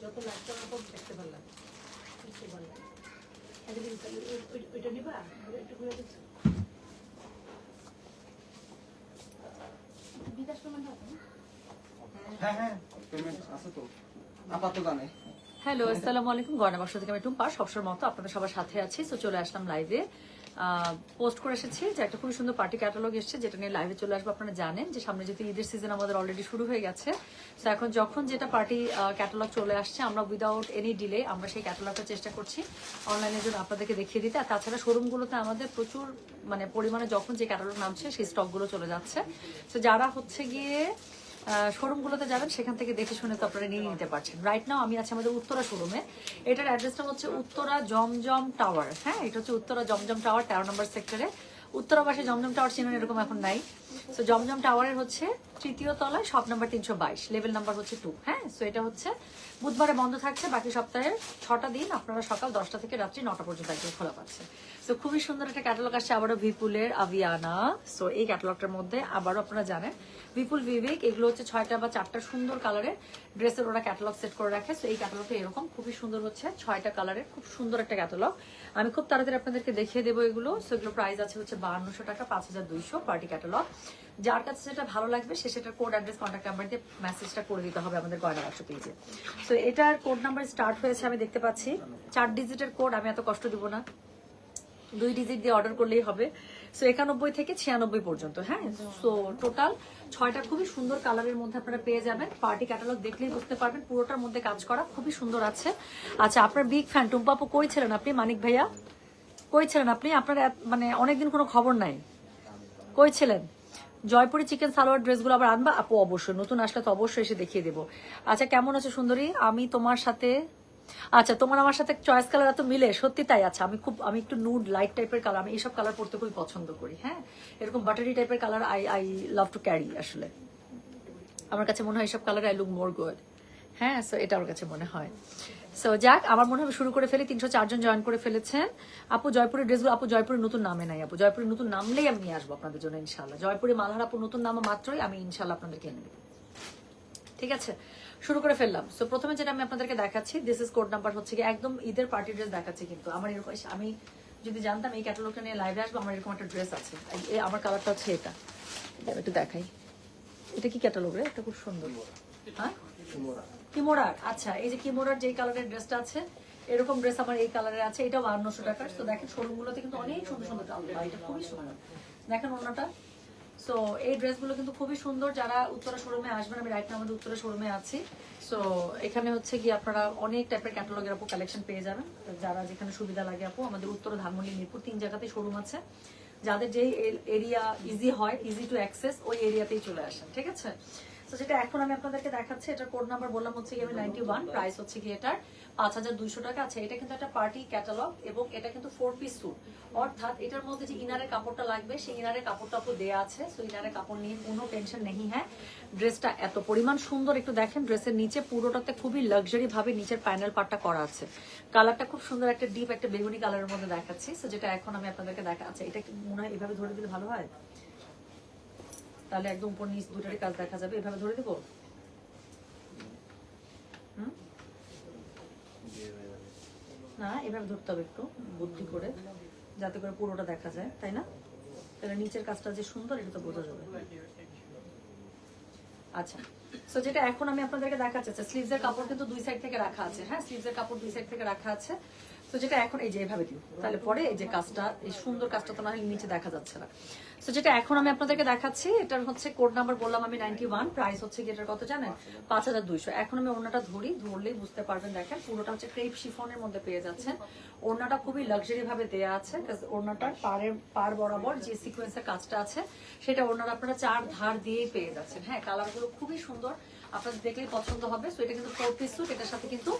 যত light colour হোক দেখতে তাহলে ওই- ওই- ওইটা নিবা একটু ঘুরে দিচ্ছ বিকাশ প্রমাণ হবে না? হ্যাঁ হ্যাঁ পেমেন্ট আছে তো আপাতত জানে হ্যালো, আসসালামু আলাইকুম। গয়না বাক্স থেকে আমি টুম্পা। সবসময় মতো আপনাদের সবার সাথে আছি। তো চলে আসলাম লাইভে পোস্ট করে এসেছি যে একটা খুবই সুন্দর পার্টি ক্যাটালগ এসেছে, যেটা নিয়ে লাইভে চলে আসব। আপনারা জানেন যে সামনে যেহেতু ঈদের সিজন আমাদের অলরেডি শুরু হয়ে গেছে। তো এখন যখন যেটা পার্টি ক্যাটালগ চলে আসছে, আমরা উইদাউট এনি ডিলে আমরা সেই ক্যাটালগটা চেষ্টা করছি অনলাইনের জন্য আপনাদেরকে দেখিয়ে দিতে। আর তাছাড়া শোরুমগুলোতে আমাদের প্রচুর মানে পরিমাণে যখন যে ক্যাটালগ নামছে, সেই স্টকগুলো চলে যাচ্ছে। তো যারা হচ্ছে গিয়ে শোরুমগুলোতে যাবেন, সেখান থেকে দেখে শুনে তো আপনারা নিয়ে নিতে পারছেন। রাইট নাও আমি আছি আমাদের উত্তরা শোরুমে এটার অ্যাড্রেসটা হচ্ছে উত্তরা জমজম টাওয়ার হ্যাঁ এটা হচ্ছে উত্তরা জমজম টাওয়ার তেরো নম্বর সেক্টরে উত্তরা পাশে জমজম টাওয়ার চিনেন এরকম এখন নাই। তো জমজম টাওয়ারের হচ্ছে তৃতীয় তলায় শপ নাম্বার তিনশো বাইশ লেভেল নাম্বার হচ্ছে টু হ্যাঁ? সো এটা হচ্ছে বুধবারে বন্ধ থাকছে, বাকি সপ্তাহের ছটা দিন আপনারা সকাল দশটা থেকে রাত্রি নটা পর্যন্ত একদম খোলা পাচ্ছে। সো খুবই সুন্দর একটা ক্যাটালগ আসছে আবারও ভিপুলের আভিয়ানা সো এই ক্যাটালগটার মধ্যে আবারও আপনারা জানেন বিপুল বিবেক এগুলো হচ্ছে ছয়টা বা চারটা সুন্দর কালারের ড্রেসের ওরা ক্যাটালগ সেট করে রাখে। সো এই ক্যাটালগটা এরকম, খুবই সুন্দর হচ্ছে, ছয়টা কালারের খুব সুন্দর একটা ক্যাটালগ আমি খুব তাড়াতাড়ি আপনাদেরকে দেখিয়ে দেবো এগুলো। সো এগুলো প্রাইস আছে হচ্ছে বাহান্নশো টাকা, পাঁচ হাজার দুইশো পার্টি ক্যাটালগ যার কাছে যেটা ভালো লাগবে, সে সেটার কোড অ্যাড্রেস কন্ট্যাক্ট নাম্বার দিয়ে মেসেজটা করে দিতে হবে আমাদের গয়না বাক্স পেজে সো এটার কোড নাম্বার স্টার্ট হয়েছে, আমি দেখতে পাচ্ছি। চার ডিজিটের কোড আমি এত কষ্ট দিব না। দুই ডিজিট দিয়ে অর্ডার করলেই হবে। সো একানব্বই থেকে ছিয়ানব্বই পর্যন্ত হ্যাঁ? সো টোটাল ছয়টা খুবই সুন্দর কালারের মধ্যে আপনারা পেয়ে যাবেন। পার্টি ক্যাটালগ দেখলেই বুঝতে পারবেন, পুরোটার মধ্যে কাজ করা খুবই সুন্দর আছে। আচ্ছা আপনার বিগ ফ্যান টুম্পাপু কই ছিলেন আপনি? মানিক ভাইয়া? কই ছিলেন আপনি? আপনার মানে অনেকদিন কোনো খবর নাই। কই ছিলেন? জয়পুরি চিকেন সালোয়ার ড্রেসগুলো আবার আনবা? আপু, অবশ্যই। নতুন আসলে তো অবশ্যই এসে দেখিয়ে দেবো। আচ্ছা কেমন আছে সুন্দরী? আমি তোমার সাথে আচ্ছা তোমার আমার সাথে চয়েস কালার এত মিলে? সত্যি তাই? আচ্ছা আমি খুব আমি একটু নুড লাইট টাইপের কালার আমি এইসব কালার পরতে খুবই পছন্দ করি হ্যাঁ? এরকম বাটারি টাইপের colour I I love to carry আসলে। আমার কাছে মনে হয় এইসব colour I look more good হ্যাঁ? সো এটা আমার কাছে মনে হয়। সো যাক আমার মনে হবে শুরু করে ফেলি। তিনশো চারজন জয়েন করে ফেলেছেন। আপু জয়পুরের ড্রেসগুলো আপু জয়পুরের নতুন নামে নাই আপু। জয়পুরের নতুন নামলেই আমি নিয়ে আসব আপনাদের জন্য ইনশাল্লাহ জয়পুরে মালহার আপু নতুন নামা মাত্রই আমি ইনশাল্লাহ আপনাদেরকে এনে দেবো। ঠিক আছে? শুরু করে ফেললাম। সো প্রথমে যেটা আমি আপনাদেরকে দেখাচ্ছি দিস ইজ কোড নাম্বার হচ্ছে কি একদম ঈদের পার্টি ড্রেস দেখাচ্ছি কিন্তু। আমার এরকম আমি যদি জানতাম এই ক্যাটালগটা নিয়ে লাইভে আসব আমার এরকম একটা ড্রেস আছে। আমার কালারটা হচ্ছে এটা। এটা একটু দেখাই। এটা কি ক্যাটালগ রে? এটা খুব সুন্দর। হ্যাঁ? কিমোরার আচ্ছা এই যে কিমোরার যে কালারের ড্রেসটা আছে, এরকম ড্রেস আমার এই কালারের আছে এটা বাহান্নশো টাকার। তো দেখেন শোরুমগুলোতে কিন্তু অনেক সুন্দর সুন্দর কালার এটা খুবই সুন্দর। দেখেন ওনাটা সো এই ড্রেসগুলো কিন্তু খুবই সুন্দর, যারা উত্তরা শোরুমে আসবেন, আমি রাইট আমাদের উত্তরা শোরুমে আছি। সো এখানে হচ্ছে কি আপনারা অনেক টাইপের ক্যাটালগের আপু কালেকশন পেয়ে যাবেন। যারা যেখানে সুবিধা লাগে আপু, আমাদের উত্তর ধানমন্ডি মিরপুর, তিন জায়গাতেই শোরুম আছে। যাদের যে এরিয়া ইজি হয় ইজি টু অ্যাক্সেস ওই এরিয়াতেই চলে আসেন, ঠিক আছে? তো যেটা এখন আমি আপনাদেরকে দেখাচ্ছি। এটার কোড নাম্বার বললাম হচ্ছে কি আমি নাইনটি ওয়ান প্রাইস হচ্ছে কি এটার পাঁচ হাজার দুইশো টাকা আছে। এটা কিন্তু একটা পার্টি ক্যাটালগ এবং এটা কিন্তু ফোর পিস স্যুট অর্থাৎ এটার মধ্যে যে ইনারের কাপড়টা লাগবে, সেই ইনারের কাপড়টা আছে। সো ইনারের কাপড় নিয়ে কোনো টেনশন নেই হ্যাঁ। ড্রেসটা এত পরিমাণ সুন্দর একটু দেখেন ড্রেসের নিচে পুরোটাতে খুবই লাক্সারি ভাবে নিচের প্যানেল পার্টটা করা আছে। কালারটা খুব সুন্দর, একটা ডিপ একটা বেগুনি কালারের মধ্যে দেখাচ্ছি। সো যেটা এখন আমি আপনাদেরকে দেখা আছে এটা মনে হয় এভাবে ধরে দিলে ভালো হয়? তাহলে একদম উপর নিচ দুটারই কাজ দেখা যাবে। এভাবে ধরে দেবো না, এভাবে ধরতে হবে একটু, বুদ্ধি করে, যাতে করে পুরোটা দেখা যায়, তাই না? তাহলে নিচের কাজটা যে সুন্দর, এটা তো বোঝা যাবে। আচ্ছা সো যেটা এখন আমি আপনাদেরকে দেখাচ্ছি আচ্ছা স্লিভস এর কাপড় কিন্তু দুই সাইড থেকে রাখা আছে। হ্যাঁ স্লিভস এর কাপড় দুই সাইড থেকে রাখা আছে। তো যেটা এখন এই যে এভাবে দিও, তাহলে পরে এই যে কাজটা, এই সুন্দর কাজটা তো না নিচে দেখা যাচ্ছে না। তো যেটা এখন আমি আপনাদেরকে দেখাচ্ছি, এটার হচ্ছে কোড নাম্বার বললাম আমি নাইনটি ওয়ান প্রাইস হচ্ছে কি এটার কত জানেন? পাঁচ হাজার দুইশো। এখন আমি ওড়নাটা ধরি, ধরলেই বুঝতে পারবেন দেখেন, পুরোটা হচ্ছে ক্রেপ শিফনের মধ্যে পেয়ে যাচ্ছেন। ওড়নাটা খুবই লাক্সারি ভাবে দেয়া আছে পাড়ের পার বরাবর যে সিকোয়েন্সের কাজটা আছে, সেটা ওড়নার আপনারা চার ধার দিয়েই পেয়ে যাচ্ছেন। হ্যাঁ কালারগুলো খুবই সুন্দর। আপনাদের দেখলে পছন্দ হবে। সো এটা কিন্তু ফোর পিস স্যুট এটার সাথে কিন্তু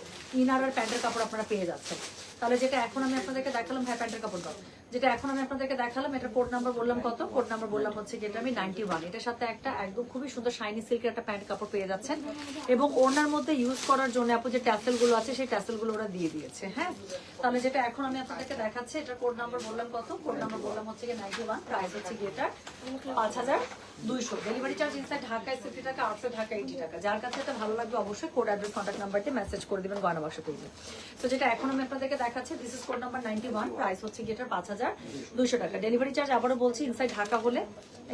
ইনার আর প্যান্টের কাপড় আপনারা পেয়ে যাচ্ছেন। তাহলে যেটা এখন আমি আপনাদেরকে দেখালাম হ্যাঁ প্যান্টের কাপড় দাও। যেটা এখন আমি আপনাদেরকে দেখালাম এটা কোড নাম্বার বললাম কত? কোড নাম্বার বললাম হচ্ছে এটা আমি নাইনটি ওয়ান এটার সাথে একটা একদম খুবই সুন্দর শাইনি সিল্কের একটা প্যান্ট কাপড় পেয়ে যাচ্ছেন। এবং ওনার মধ্যে ইউজ করার জন্য আপু যে ট্যাসেলগুলো আছে, সেই ট্যাসেলগুলো ওরা দিয়ে দিয়েছে হ্যাঁ? তাহলে যেটা এখন আমি আপনাদেরকে দেখাচ্ছি এটা কোড নাম্বার বললাম কত? কোড নাম্বার বললাম হচ্ছে কি নাইনটি ওয়ান প্রাইস হচ্ছে এটা পাঁচ হাজার দুইশো ডেলিভারি চার্জ ইনসাইড ঢাকায় সিফটি টাকা আউটসাইড ঢাকা এইটি টাকা। যার কাছে এটা ভালো লাগবে অবশ্যই কোড অ্যাড্রেস কন্ট্যাক্ট নাম্বার দিয়ে মেসেজ করে দেবেন, গয়না বাক্স পেজে তো যেটা এখন আমি আপনাদেরকে দেখাচ্ছি this is code number ninety one price হচ্ছে কি এটার পাঁচ হাজার দুইশো টাকা। ডেলিভারি চার্জ আবারও বলছি ইনসাইড ঢাকা হলে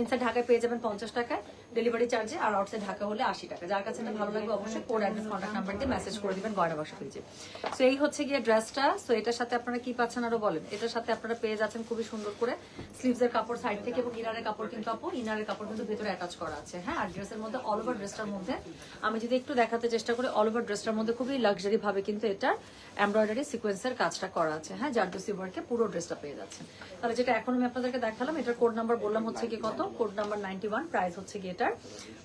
ইনসাইড ঢাকায় পেয়ে যাবেন পঞ্চাশ টাকায়। ডেলিভারি চার্জে আর আউটসাইড ঢাকা হলে আশি টাকা। যার কাছে এটা ভালো লাগবে অবশ্যই কোড অ্যাড্রেস কন্ট্যাক্ট নাম্বার দিয়ে মেসেজ করে দিবেন, গয়না বাক্স পেজে সো এই হচ্ছে গিয়ে ড্রেসটা সো এটার সাথে আপনারা কি পাচ্ছেন আরও বলেন? এটার সাথে আপনারা পেয়ে যাচ্ছেন খুবই সুন্দর করে স্লিভসের কাপড় সাইড থেকে এবং ইনারের কাপড় কিন্তু আপু ইনারের কাপড় কিন্তু ভেতরে অ্যাটাচ করা আছে। হ্যাঁ আর ড্রেসের মধ্যে অল ওভার ড্রেসটার মধ্যে আমি যদি একটু দেখাতে চেষ্টা করি অল ওভার ড্রেসটার মধ্যে খুবই লাক্সারি ভাবে কিন্তু এটা এমব্রয়ডারি সিকোয়েন্সের কাজটা করা আছে। হ্যাঁ জারদোসি ওয়ার্কে পুরো ড্রেসটা পেয়ে যাচ্ছেন। তাহলে যেটা এখন আমি আপনাদেরকে দেখালাম, এটার কোড নাম্বার বললাম হচ্ছে কি কত? Code number ninety one price হচ্ছে কি এটার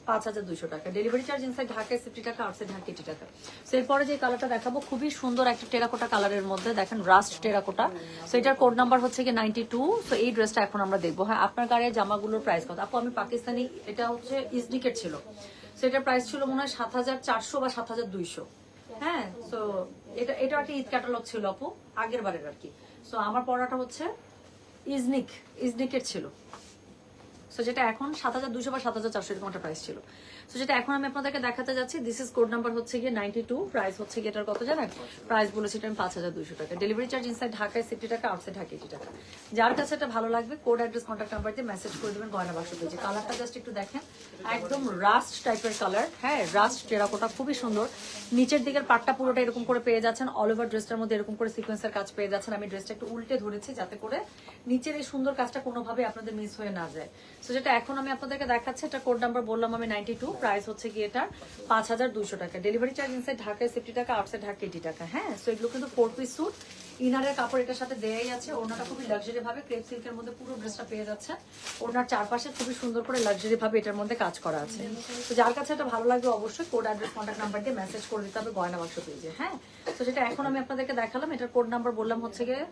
পাঁচ হাজার দুইশো টাকা। ডেলিভারি চার্জ ইনসাইড ঢাকায় সিফটি টাকা আউটসাইড ঢাকা টাকা। সো এরপরে যে কালারটা দেখাবো, খুবই সুন্দর একটা টেরাকোটা কালারের মধ্যে, দেখেন রাস্ট টেরাকোটা। সো এটার কোড নাম্বার হচ্ছে কি নাইনটি টু সো এই ড্রেসটা এখন আমরা দেখব। হ্যাঁ আপনার গায়ে জামাগুলোর প্রাইস কত? আপু, আমি পাকিস্তানি, এটা হচ্ছে ইসডিকেট ছিল। সো এটার প্রাইস ছিল মনে হয় সাত হাজার চারশো বা সাত হাজার দুইশো। হ্যাঁ সো এটা এটা একটা ঈদ ক্যাটালগ ছিল আপু, আগের বারের আর কি। সো আমার পড়াটা হচ্ছে ইজনিক ইজনিকের ছিল। সো যেটা এখন সাত হাজার দুশো বা সাত হাজার চারশো এরকম একটা প্রাইস ছিল। সো যেটা এখন আমি আপনাদেরকে দেখাতে যাচ্ছি দিস ইজ কোড নাম্বার হচ্ছে গিয়ে নাইনটি টু প্রাইস হচ্ছে গিয়ে এটার কত জানেন? প্রাইস বলেছি এটা আমি পাঁচ হাজার দুশো টাকা। ডেলিভারি চার্জ ইনসাইড ঢাকায় সিফটি টাকা আউটসাইড ঢাকা এইটি টাকা। যার কাছে এটা ভালো লাগবে কোড অ্যাড্রেস কন্ট্যাক্ট নাম্বার দিয়ে মেসেজ করে দেবেন গয়না বাক্স পেয়েছে কালারটা জাস্ট একটু দেখেন, একদম রাস্ট টাইপের কালার হ্যাঁ রাস্ট টেরাকোটা খুবই সুন্দর। নিচের দিকের পাটটা পুরোটা এরকম করে পেয়ে যাচ্ছেন অল ওভার ড্রেসটার মধ্যে এরকম করে সিকোয়েন্সের কাজ পেয়ে যাচ্ছেন। আমি ড্রেসটা একটু উল্টে ধরেছি যাতে করে নিচের এই সুন্দর কাজটা কোনোভাবে আপনাদের মিস হয়ে না যায়। সো যেটা এখন আমি আপনাদেরকে দেখাচ্ছি, এটা কোড নাম্বার বললাম আমি নাইনটি টু প্রাইস হচ্ছে কি এটা পাঁচ হাজার দুশো টাকা। ডেলিভারি চার্জ ইনসাইড ঢাকায় সিফটি টাকা আউটসাইড ঢাকা এইটি টাকা। হ্যাঁ সো এগুলো কিন্তু ফোর পিস স্যুট ইনারের কাপড় এটার সাথে দেয়াই আছে। ওনাটা খুবই লাক্সারি ভাবে ক্রেপ সিল্কের মধ্যে পুরো ড্রেসটা পেয়ে যাচ্ছে। ওনার চারপাশে খুবই সুন্দর করে লাক্সারি ভাবে এটার মধ্যে কাজ করা আছে। তো যার কাছে এটা ভালো লাগবে অবশ্যই কোড অ্যাড্রেস কন্ট্যাক্ট নাম্বার দিয়ে মেসেজ করে দিতে হবে গয়না বাক্স পেজে হ্যাঁ? তো যেটা এখন আমি আপনাদেরকে দেখালাম। এটার কোড নাম্বার বললাম হচ্ছে গিয়ে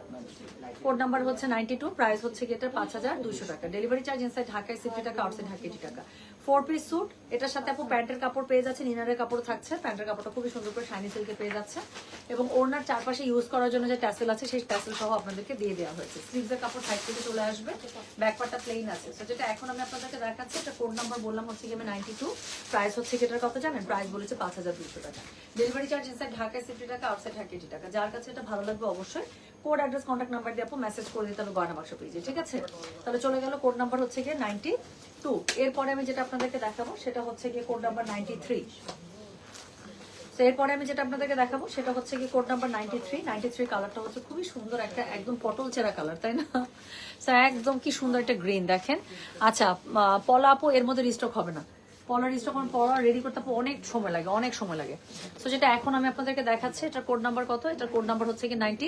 কোড নাম্বার হচ্ছে নাইনটি টু প্রাইস হচ্ছে গিয়ে এটা পাঁচ হাজার দুশো টাকা। ডেলিভারি চার্জ ইনসাইড ঢাকায় সিফটি টাকা আউটসাইড ঢাকা এইটি টাকা। ফোর পিস স্যুট এটার সাথে আপু প্যান্টের কাপড় পেয়ে যাচ্ছে ইনারের কাপড় থাকছে, প্যান্টের কাপড়টা খুবই সুন্দর করে শাইনি সিল্কে পেয়ে যাচ্ছে। এবং ওনার চারপাশে ইউজ করার জন্য যে ট্যাসেল আছে, সেই ট্যাসেল সহ আপনাদেরকে দিয়ে দেওয়া হয়েছে। স্লিভসের কাপড় সাইড থেকে চলে আসবে ব্যাকপার্টটা প্লেন আছে। তো যেটা এখন আমি আপনাদেরকে দেখাচ্ছি, এটা কোড নাম্বার বললাম হচ্ছে গিয়ে নাইনটি টু প্রাইস হচ্ছে এটার কত জানেন? প্রাইস বলেছে পাঁচ হাজার দুশো টাকা। ডেলিভারি চার্জ ইনসাইড ঢাকায় সিফটি টাকা আউটসাইড ঢাকা এইটি টাকা। যার কাছে এটা ভালো লাগবে অবশ্যই কোড অ্যাড্রেস কন্ট্যাক্ট নাম্বার দিয়ে আপু মেসেজ করে দিতে হবে গয়না বাক্স পেজে ঠিক আছে? তাহলে চলে গেল কোড নাম্বার হচ্ছে গিয়ে নাইনটি টু এরপরে আমি যেটা আপনাদেরকে দেখাবো সেটা হচ্ছে গিয়ে কোড নাম্বার নাইনটি থ্রি তো এরপরে আমি যেটা আপনাদেরকে দেখাবো সেটা হচ্ছে কি code number ninety three ninety three কালারটা হচ্ছে খুবই সুন্দর একটা একদম পটল চেরা কালার তাই না? So, একদম কি সুন্দর একটা গ্রিন দেখেন। আচ্ছা পলা আপু এর মধ্যে রিস্টক হবে না। পলার রিস্টক কারণ পলা রেডি করতে অনেক সময় লাগে অনেক সময় লাগে। তো যেটা এখন আমি আপনাদেরকে দেখাচ্ছি এটার কোড নাম্বার কত? এটার কোড নাম্বার হচ্ছে কি নাইনটি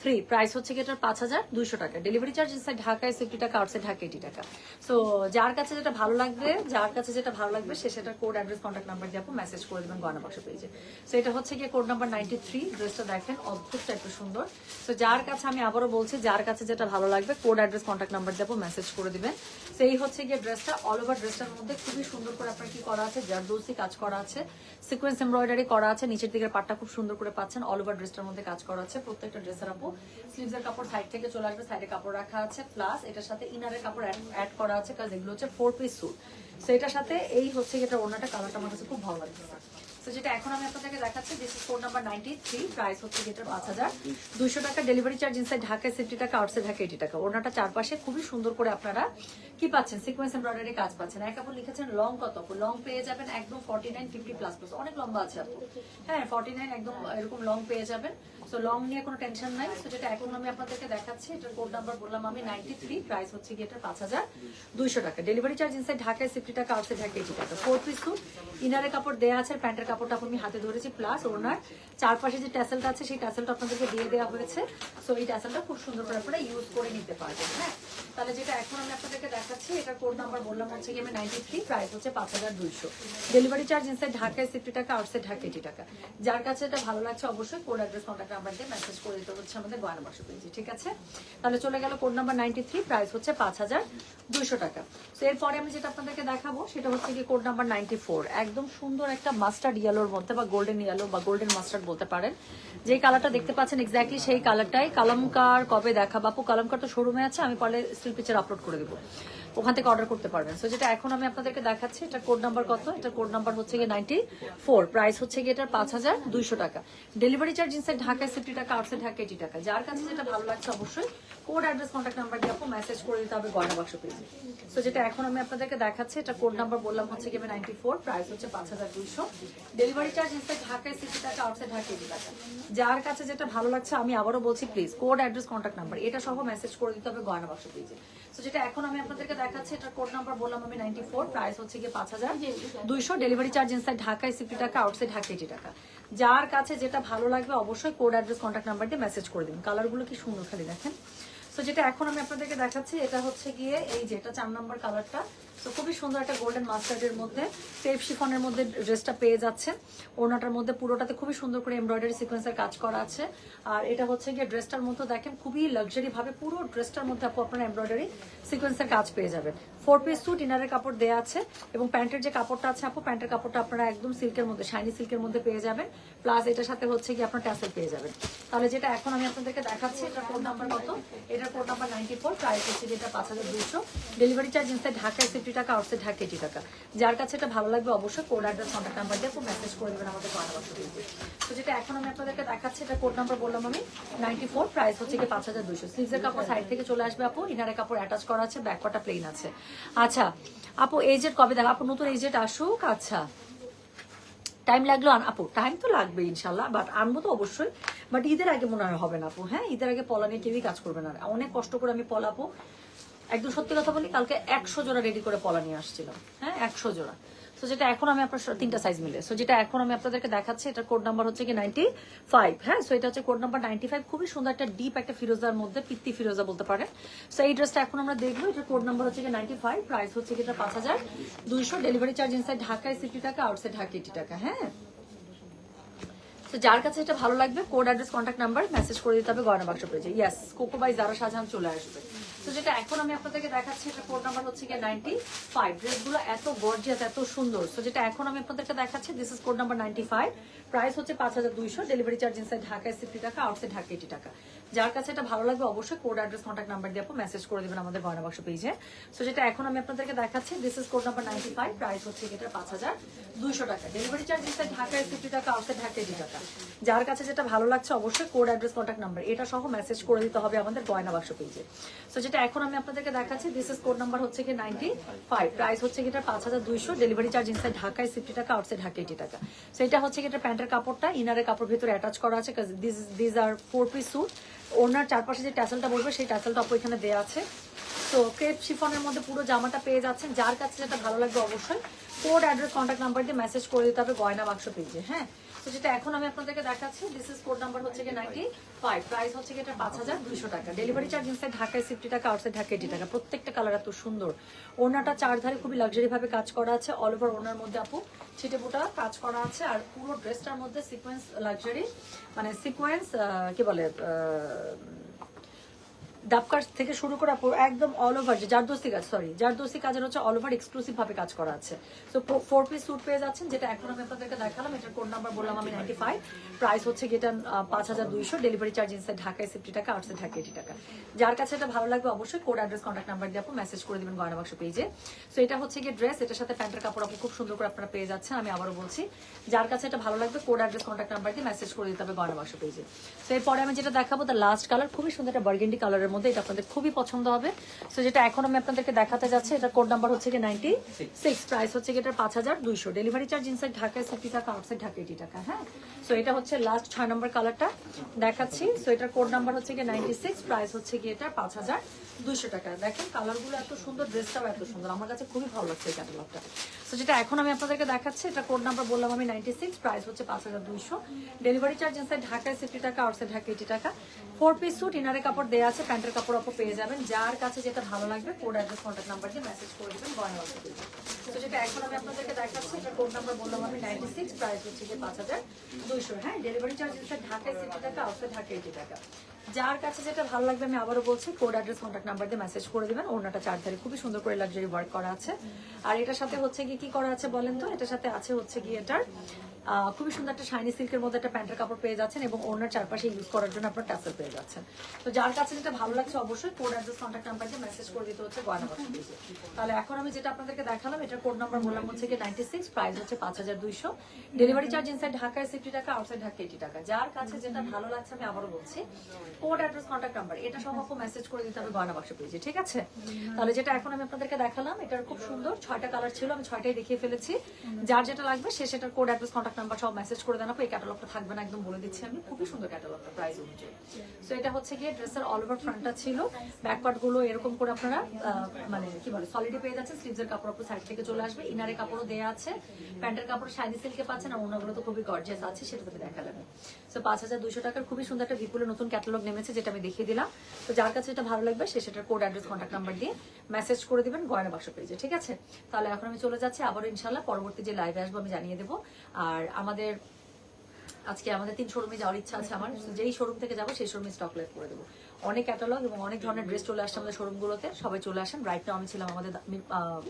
থ্রি প্রাইস হচ্ছে কি এটার পাঁচ হাজার দুইশো টাকা। ডেলিভারি চার্জ ইনসাইড ঢাকায় সিফটি টাকা আউটসাইড ঢাকা এইটি টাকা। সো যার কাছে যেটা ভালো লাগবে, যার কাছে যেটা ভালো লাগবে, সে সেটা কোড অ্যাড্রেস কন্ট্যাক্ট নাম্বার দিয়ে আপু মেসেজ করে দেবেন গয়না বাক্স পেয়েছে সো এটা হচ্ছে গিয়ে কোড নাম্বার নাইনটি থ্রি ড্রেসটা দেখেন অদ্ভুত টাইপের সুন্দর। সো যার কাছে আমি আবারও বলছি, যার কাছে যেটা ভালো লাগবে কোড অ্যাড্রেস কন্ট্যাক্ট নাম্বার দিয়ে আপু মেসেজ করে দিবেন। সো এই হচ্ছে গিয়ে ড্রেসটা অল ওভার ড্রেসটার মধ্যে খুবই সুন্দর করে আপনার কি করা আছে জারদৌসি কাজ করা আছে সিকোয়েন্স এমব্রয়ডারি করা আছে, নিচের দিকের পাটটা খুব সুন্দর করে পাচ্ছেন অল ওভার ড্রেসটার মধ্যে কাজ করা আছে, প্রত্যেকটা ড্রেসের আপু স্লিভসের কাপড় সাইড থেকে চলে আসবে সাইডে কাপড় রাখা আছে। প্লাস এটার সাথে ইনারের কাপড় অ্যাড করা আছে, কারণ এগুলো হচ্ছে ফোর পিস স্যুট সো এটার সাথে এই হচ্ছে এটা ওনাটা কালারটা আমার কাছে খুব ভালো লাগছে। তো যেটা এখন আমি আপনাদেরকে দেখাচ্ছি this is code number ninety three price হচ্ছে যেটা পাঁচ হাজার। দুইশো টাকা ডেলিভারি চার্জ ইনসাইড ঢাকায় সিফটি টাকা আউটসাইড ঢাকা এইটি টাকা। ওনাটা চারপাশে খুবই সুন্দর করে আপনারা কি পাচ্ছেন? সিকোয়েন্স এমব্রয়ডারি কাজ পাচ্ছেন। এক আপু লিখেছেন লং কত? লং পেয়ে যাবেন একদম forty nine fifty plus plus অনেক লম্বা আছে আপু। হ্যাঁ ফর্টি নাইন একদম এরকম লং পেয়ে যাবেন। সো লং নিয়ে কোনো টেনশন নাই। তো যেটা এখন আমি আপনাদেরকে দেখাচ্ছি, এটার কোড নাম্বার বললাম আমি নাইনটি থ্রি প্রাইস হচ্ছে গিয়ে এটা পাঁচ হাজার। দুইশো টাকা। ডেলিভারি চার্জ ইনসাইড ঢাকায় সিফটি টাকা আউটসাইড ঢাকা এইটি টাকা। ফোর পিস ইনারের কাপড় দেওয়া আছে প্যান্টের কাপড়টা আমি হাতে ধরেছি প্লাস ওনার চারপাশে যে ট্যাসেলটা আছে, সেই ট্যাসেলটা আপনাদেরকে দিয়ে দেওয়া হয়েছে। সো এই ট্যাসেলটা খুব সুন্দর করে আপনারা ইউজ করে নিতে পারবেন হ্যাঁ? তাহলে যেটা এখন আমি আপনাদেরকে দেখাচ্ছি, এটা কোড নাম্বার বললাম হচ্ছে আমি নাইনটি থ্রি প্রাইস হচ্ছে পাঁচ হাজার দুইশো। ডেলিভারি চার্জ ইনসাইড ঢাকায় সিফটি টাকা আউটসাইড ঢাকা এইটি টাকা। যার কাছে এটা ভালো লাগছে অবশ্যই কোড অ্যাড্রেস কন্ট্যাক্ট নাম্বার দিয়ে মেসেজ করে দিতে হচ্ছে আমাদের গয়না বাক্স পেয়েছি ঠিক আছে? তাহলে চলে গেল code number ninety three price হচ্ছে পাঁচ হাজার দুইশো টাকা। তো এরপরে আমি যেটা আপনাদেরকে দেখাবো, সেটা হচ্ছে কি কোড নাম্বার নাইনটি ফোর একদম সুন্দর একটা মাস্টার্ড ইয়েলোর মধ্যে বা গোল্ডেন ইয়েলো বা গোল্ডেন মাস্টার্ড বলতে পারেন। যে কালারটা দেখতে পাচ্ছেন এক্স্যাক্টলি সেই কালারটাই কালামকার কবে দেখা? বাপু, কালামকার তো শোরুমে আছে, আমি পারলে স্টিল পিকচার আপলোড করে দেবো। ওখান থেকে অর্ডার করতে পারবেন। সো যেটা এখন আমি আপনাদেরকে দেখাচ্ছি এটা কোড নাম্বার কত? এটা কোড নাম্বার হচ্ছে গিয়ে নাইনটি ফোর প্রাইস হচ্ছে গিয়ে এটার পাঁচ হাজার দুইশো টাকা। ডেলিভারি চার্জ ইনসাইড ঢাকায় সিফটি টাকা আউটসাইড ঢাকা এইটি টাকা। যার কাছে যেটা ভালো লাগছে অবশ্যই কোড অ্যাড্রেস কন্ট্যাক্ট নাম্বার দিয়ে আপনি মেসেজ করে দিতে হবে গয়না বাক্স পেজে সো যেটা এখন আমি আপনাদেরকে দেখাচ্ছি এটা কোড নাম্বার বললাম হচ্ছে গিয়ে নাইনটি ফোর প্রাইস হচ্ছে পাঁচ হাজার দুইশো। ডেলিভারি চার্জ ইনসাইড ঢাকায় সিফটি টাকা আউটসাইড ঢাকা এইটি টাকা। যার কাছে যেটা ভালো লাগছে, আমি আবারও বলছি please code address contact number এটা সহ মেসেজ করে দিতে হবে গয়না বাক্স পেজে তো যেটা এখন আমি আপনাদেরকে দেখাচ্ছি এটা কোড নাম্বার বললাম আমি নাইনটি ফোর প্রাইস হচ্ছে গিয়ে পাঁচ হাজার। দুইশো ডেলিভারি চার্জ ইনসাইড ঢাকায় সিফটি টাকা আউটসাইড ঢাকা এইটি টাকা। যার কাছে যেটা ভালো লাগবে অবশ্যই কোড অ্যাড্রেস কন্ট্যাক্ট নাম্বার দিয়ে মেসেজ করে দিন কালারগুলো কি সুন্দর খালি দেখেন। তো যেটা এখন আমি আপনাদেরকে দেখাচ্ছি, এটা হচ্ছে গিয়ে এই যে, এটা চার নম্বর কালারটা তো খুবই সুন্দর একটা গোল্ডেন মাস্টার্ডের মধ্যে টেপ শিফনের মধ্যে ড্রেসটা পেয়ে যাচ্ছে ওনাটার মধ্যে পুরোটাতে খুবই সুন্দর করে এমব্রয়ডারি সিকোয়েন্সের কাজ করা আছে। আর এটা হচ্ছে গিয়ে ড্রেসটার মধ্যে দেখেন, খুবই লাক্সারি ভাবে পুরো ড্রেসটার মধ্যে আপনার এমব্রয়ডারি সিকোয়েন্সের কাজ পেয়ে যাবেন। ফোর পিস স্যুট ইনারের কাপড় দেওয়া আছে এবং প্যান্টের যে কাপড়টা আছে আপু, প্যান্টের কাপড়টা আপনারা একদম সিল্কের মধ্যে শাইনি সিল্কের মধ্যে পেয়ে যাবেন। প্লাস এটার সাথে হচ্ছে কি আপনার ট্যাসেল পেয়ে যাবেন। তাহলে যেটা এখন আমি আপনাদেরকে দেখাচ্ছি এটা কোড নাম্বার কত? এটার code number ninety four price হচ্ছে যেটা পাঁচ হাজার দুইশো। ডেলিভারি চার্জ ইনসাইড ঢাকায় সিফটি টাকা আউটসাইড ঢাকা এইটি টাকা। যার কাছে এটা ভালো লাগবে অবশ্যই কোড অ্যাড্রেস কন্ট্যাক্ট নাম্বার দিয়ে মেসেজ করে দেবেন আমাদের তো যেটা এখন আমি আপনাদেরকে দেখাচ্ছি এটা কোড নাম্বার বললাম আমি নাইনটি ফোর প্রাইস হচ্ছে কি পাঁচ হাজার দুশো স্লিভসের কাপড় সাইড থেকে চলে আসবে আপু ইনারের কাপড় অ্যাটাচ করা আছে ব্যাক কটা প্লেন আছে। আচ্ছা আপু এজেট কবে দেখা, আপু, নতুন এজেট আসুক আচ্ছা। টাইম লাগল আপু টাইম তো লাগবে, ইনশাল্লাহ বাট আনব তো অবশ্যই। বাট ঈদের আগে মনে হয় হবে না, আপু হ্যাঁ? ঈদের আগে পলা নিয়ে কেউই কাজ করবে না। অনেক কষ্ট করে আমি পলাপো একদম সত্যি কথা বলি, কালকে একশো জোড়া রেডি করে পলা নিয়ে আসছিলাম হ্যাঁ? একশো জোড়া। তো যেটা এখন আমি আপনার স- তিনটা সাইজ মিলে সো যেটা এখন আমি আপনাদেরকে দেখাচ্ছি এটা কোড নাম্বার হচ্ছে কি নাইনটি ফাইভ হ্যাঁ সো এটা হচ্ছে কোড নাম্বার নাইনটি ফাইভ খুবই সুন্দর একটা ডিপ একটা ফিরোজার মধ্যে পিত্তি ফিরোজা বলতে পারেন। সো এই ড্রেসটা এখন আমরা দেখব এটা কোড নাম্বার হচ্ছে কি নাইনটি ফাইভ প্রাইস হচ্ছে কি এটা পাঁচ হাজার। দুইশো ডেলিভারি চার্জ ইনসাইড ঢাকায় সিটি টাকা আউটসাইড ঢাকা এইটি টাকা। হ্যাঁ। তো যার কাছে এটা ভালো লাগবে code address contact number message করে দিতে হবে গয়না বাক্স পেয়েছে ইয়েস কোকো বাই যারা সাজান চলে আসবে। তো যেটা এখন আমি আপনাদেরকে দেখাচ্ছি, এটা কোড নাম্বার হচ্ছে গিয়ে নাইনটি ফাইভ ড্রেসগুলো এত গর্জিয়াস এত সুন্দর। তো যেটা এখন আমি আপনাদেরকে দেখাচ্ছি this is code number ninety five price হচ্ছে পাঁচ হাজার দুইশো, ডেলিভারি চার্জ ইনসাইড ঢাকায় সিফটি টাকা আউটসাইড ঢাকা এইটি টাকা। যার কাছে এটা ভালো লাগবে অবশ্যই কোড অ্যাড্রেস কন্ট্যাক্ট নাম্বার দিয়ে আপনি মেসেজ করে দেবেন আমাদের গয়না বাক্স পেজে তো যেটা এখন আমি আপনাদেরকে দেখাচ্ছি this is code number ninety five price হচ্ছে এটা পাঁচ হাজার দুইশো টাকা। ডেলিভারি চার্জ ইনসাইড ঢাকায় সিফটি টাকা আউটসাইড ঢাকা এইটি টাকা। যার কাছে যেটা ভালো লাগছে অবশ্যই কোড অ্যাড্রেস কন্ট্যাক্ট নাম্বার এটা সহ মেসেজ করে দিতে হবে আমাদের গয়না বাক্স পেজে তো যেটা এখন আমি আপনাদেরকে দেখাচ্ছি দিস ইজ কোড নাম্বার হচ্ছে কি নাইনটি ফাইভ প্রাইস হচ্ছে এটা পাঁচ হাজার দুইশো ডেলিভারি চার্জ ইনসাইড ঢাকায় সিফটি টাকা আউটসাইড ঢাকা এইটি টাকা। সো এটা হচ্ছে এটা প্যান্টের কাপড়টা, ইনারের কাপড় ভেতরে অ্যাটাচ করা আছে this are four piece suit ওনার চারপাশে যে ট্যাসেলটা বলবে সেই ট্যাসেলটা আপু এখানে দেওয়া আছে। তো ক্রেপ শিফনের মধ্যে পুরো জামাটা পেয়ে যাচ্ছেন। যার কাছে যেটা ভালো লাগবে অবশ্যই কোড অ্যাড্রেস কন্ট্যাক্ট নাম্বার দিয়ে মেসেজ করে দিতে হবে গয়না বাক্স পেজে হ্যাঁ? তো যেটা এখন আমি আপনাদেরকে দেখাচ্ছি দিস ইজ কোড নাম্বার হচ্ছে কি নাইনটি ফাইভ প্রাইস হচ্ছে কি এটা পাঁচ হাজার দুইশো টাকা। ডেলিভারি চার্জ ইনসাইড ঢাকায় সিফটি টাকা আউটসাইড ঢাকা এইটি টাকা। প্রত্যেকটা কালার এত সুন্দর। ওনাটা চারধারে খুবই লাক্সারি ভাবে কাজ করা আছে। অল ওভার ওনার মধ্যে আপু ছিটে পোটা কাজ করা আছে। আর পুরো ড্রেসটার মধ্যে সিকোয়েন্স লাক্সারি মানে সিকোয়েন্স কি বলে ডাবকার থেকে শুরু করা একদম অল ওভার যে জারদোস্তি কাজ সরি জারদোস্তি কাজের হচ্ছে অল ওভার এক্সক্লুসিভ ভাবে কাজ করা আছে। তো ফোর পিস স্যুট পেয়ে যাচ্ছেন, যেটা এখন আমি আপনাদেরকে দেখালাম, এটার কোড নাম্বার বললাম আমি নাইনটি ফাইভ প্রাইস হচ্ছে গেটা পাঁচ হাজার দুইশো ডেলিভারি চার্জ ইনসাইড ঢাকায় সিফটি টাকা আউটসাইড ঢাকা এইটি টাকা। যার কাছে এটা ভালো লাগবে অবশ্যই কোড অ্যাড্রেস কন্ট্যাক্ট নাম্বার দিয়ে আপনি মেসেজ করে দিবেন গয়না বাক্স পেজে সো এটা হচ্ছে গিয়ে ড্রেস এটার সাথে প্যান্টের কাপড় আপনি খুব সুন্দর করে আপনারা পেয়ে যাচ্ছেন, আমি আবারও বলছি। যার কাছে এটা ভালো লাগবে কোড অ্যাড্রেস কন্ট্যাক্ট নাম্বার দিয়ে মেসেজ করে দিতে হবে গয়না বাক্স পেজে তো এরপরে আমি যেটা দেখাবো দ্য লাস্ট কালার খুবই সুন্দর একটা বার্গেন্ডি কালারের মধ্যে এটা আপনাদের খুবই পছন্দ হবে। সো যেটা এখন আমি আপনাদেরকে দেখাতে যাচ্ছি এটা কোড নাম্বার হচ্ছে কি নাইনটি সিক্স প্রাইস হচ্ছে কি এটার পাঁচ হাজার দুইশো। ডেলিভারি চার্জ ইনসাইড ঢাকায় সিফটি টাকা আউটসাইড ঢাকা এইটি টাকা হ্যাঁ? সো এটা হচ্ছে লাস্ট ছয় নম্বর কালারটা দেখাচ্ছি। সো এটার কোড নাম্বার হচ্ছে কি নাইনটি সিক্স প্রাইস হচ্ছে কি এটা পাঁচ হাজার দুইশো টাকা। দেখেন কালারগুলো এত সুন্দর ড্রেসটাও এত সুন্দর। আমার কাছে খুবই ভালো লাগছে এই ক্যাটালগটা তো যেটা এখন আমি আপনাদেরকে দেখাচ্ছি এটা কোড নাম্বার বললাম আমি নাইনটি সিক্স প্রাইস হচ্ছে পাঁচ হাজার দুইশো। ডেলিভারি চার্জ ইনসাইড ঢাকায় সিফটি টাকা আউটসাইড ঢাকা এইটি টাকা। ফোর পিস স্যুট ইনারের কাপড় দেওয়া আছে প্যান্টের কাপড় আপু পেয়ে যাবেন। যার কাছে যেটা ভালো লাগবে কোড অ্যাড্রেস কন্ট্যাক্ট নাম্বার দিয়ে মেসেজ করে দেবেন অর্ডার করবেন তো যেটা এখন আমি আপনাদেরকে দেখাচ্ছি, এটা কোড নাম্বার বললাম আমি নাইনটি সিক্স প্রাইস হচ্ছে যে পাঁচ হাজার দুইশো। হ্যাঁ ডেলিভারি চার্জ হচ্ছে ঢাকায় সিটি টাকা আউটসাইড ঢাকা এইটি টাকা। যার কাছে যেটা ভালো লাগবে আমি আবারও বলছি কোড অ্যাড্রেস কন্ট্যাক্ট নাম্বার দিয়ে মেসেজ করে দিবেন। ওনাটা চারধারে খুবই সুন্দর করে লাক্সারি ওয়ার্ক করা আছে। আর এটার সাথে হচ্ছে কি কি করা আছে বলেন তো? এটার সাথে আছে হচ্ছে কি এটার খুবই সুন্দর একটা শাইনি সিল্কের মধ্যে একটা প্যান্টের কাপড় পেয়ে যাচ্ছেন এবং ওনার চারপাশে ইউজ করার জন্য আপনার ট্যাসেল পেয়ে যাচ্ছেন। তো যার কাছে যেটা ভালো লাগছে অবশ্যই কোড অ্যাড্রেস কন্ট্যাক্ট নাম্বার দিয়ে মেসেজ করে দিতে হচ্ছে গয়না তাহলে এখন আমি যেটা আপনাদেরকে দেখালাম, এটার কোড নাম্বার বললাম হচ্ছে কি নাইনটি সিক্স প্রাইস হচ্ছে পাঁচ হাজার দুইশো। ডেলিভারি চার্জ ইনসাইড ঢাকায় সিফটি টাকা আউটসাইড ঢাকা এইটি টাকা। যার কাছে যেটা ভালো লাগছে আমি আবারও বলছি কোড অ্যাড্রেস কন্ট্যাক্ট নাম্বার এটা সহ মেসেজ করে দিতে হবে গয়না বাক্স পেজে ঠিক আছে? তাহলে যেটা এখন আমি আপনাদেরকে দেখালাম এটার খুব সুন্দর ছয়টা কালার ছিল আমি ছয়টাই দেখিয়ে ফেলেছি। যার যেটা লাগবে সে সেটার কোড অ্যাড্রেস কন্ট্যাক্ট নাম্বার সব মেসেজ করে দেন এই ক্যাটালগটা থাকবে না একদম বলে দিচ্ছি আমি খুবই সুন্দর ক্যাটালগটা প্রাইস অনুযায়ী। সো এটা হচ্ছে গিয়ে ড্রেসের অল ওভার ফ্রন্টটা ছিল ব্যাক পার্টগুলো এরকম করে আপনারা মানে কি বলে সলিডে পেয়ে যাচ্ছেন স্লিভসের কাপড় আপনার সাইড থেকে চলে আসবে ইনারের কাপড়ও দেওয়া আছে প্যান্টের কাপড় শাইনি সিল্কে পাচ্ছেন আর ওনাগুলো তো খুবই গর্জিয়াস আছে সেটা তুমি দেখালাম। সো পাঁচ হাজার দুশো টাকার খুবই সুন্দর একটা বিপুলের নতুন ক্যাটালগ নেমেছে, যেটা আমি দেখিয়ে দিলাম। তো যার কাছে যেটা ভালো লাগবে, সে সেটার কোড অ্যাড্রেস কন্ট্যাক্ট নাম্বার দিয়ে মেসেজ করে দেবেন গয়না বাক্স পেজে ঠিক আছে? তাহলে এখন আমি চলে যাচ্ছি আবার ইনশাল্লাহ পরবর্তী যে লাইভে আসব আমি জানিয়ে দেবো। আর আমাদের আজকে আমাদের তিন শোরুমে যাওয়ার ইচ্ছা আছে আমার। যেই শোরুম থেকে যাব সেই শোরুমে স্টক লাইভ করে দেবো। অনেক ক্যাটালগ এবং অনেক ধরনের ড্রেস চলে আসছে আমাদের শোরুমগুলোতে সবাই চলে আসেন। রাইট নাও আমি ছিলাম আমাদের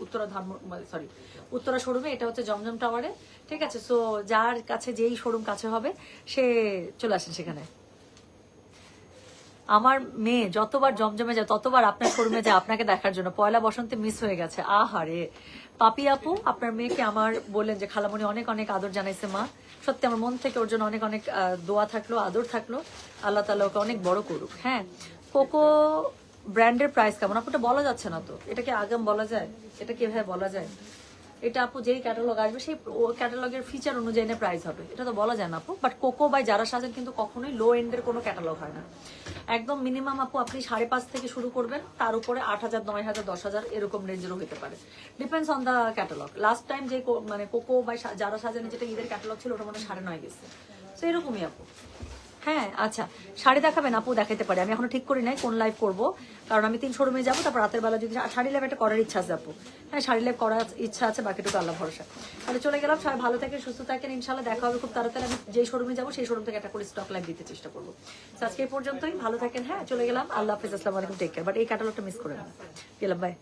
উত্তরা ধর্ম সরি উত্তরা শোরুমে এটা হচ্ছে জমজম টাওয়ারে ঠিক আছে? সো যার কাছে যেই শোরুম কাছে হবে সে চলে আসেন সেখানে। আমার মেয়ে যতবার জমজমে যায়, ততবার আপনার শোরুমে যায়, আপনাকে দেখার জন্য। পয়লা বসন্তে মিস হয়ে গেছে। আহারে। পাপি আপু, আপনার মেয়েকে আমার বললেন যে, খালামণি অনেক অনেক আদর জানাইছে মা। সত্যি আমার মন থেকে ওর জন্য অনেক অনেক দোয়া থাকল, আদর থাকল। আল্লাহ তালা ওকে অনেক বড় করুক। হ্যাঁ কোকো ব্র্যান্ডের প্রাইস কেমন? আপুটা বলা যাচ্ছে না তো। এটা কি আগাম বলা যায়? এটা কীভাবে বলা যায়? এটা আপু যেই ক্যাটালগ আসবে, সেই ক্যাটালগের ফিচার অনুযায়ী প্রাইস হবে। এটা তো বলা যায় না আপু। বাট কোকো বাই যারা সাজেন কিন্তু কখনোই লো এন্ডের কোনো ক্যাটালগ হয় না। একদম মিনিমাম আপু আপনি সাড়ে পাঁচ থেকে শুরু করবেন, তার উপরে আট হাজার, নয় হাজার, দশ হাজার এরকম রেঞ্জেরও হতে পারে। Depends on the catalogue last time যে মানে কোকো বাই যারা সাজানে যেটা ঈদের ক্যাটালগ ছিল, ওটা মনে সাড়ে নয় গেছে। তো এরকমই আপু। হ্যাঁ আচ্ছা। শাড়ি দেখাবেন, আপু দেখাতে পারে। আমি এখনও ঠিক করি নাই কোন লাইভ করব। কারণ আমি তিন শোরুমে যাব, তারপর রাতের বেলা যদি শাড়ি লাইভ একটা করার ইচ্ছা আছে আপু। হ্যাঁ শাড়ি লাইভ করার ইচ্ছা আছে, বাকিটুকু আল্লাহ ভরসা। তাহলে চলে গেলাম, সবাই ভালো থাকেন, সুস্থ থাকেন ইনশাল্লাহ দেখা হবে খুব তাড়াতাড়ি। আমি যেই শোরুমে যাব, সেই শোরুম থেকে একটা করে স্টক লাইভ দিতে চেষ্টা করব। আজকে এই পর্যন্তই, ভালো থাকেন হ্যাঁ চলে গেলাম। আল্লাহ হাফিজ, আসসালামু আলাইকুম টেক কেয়ার বাট এই ক্যাটালগটা মিস করে গেলাম বাই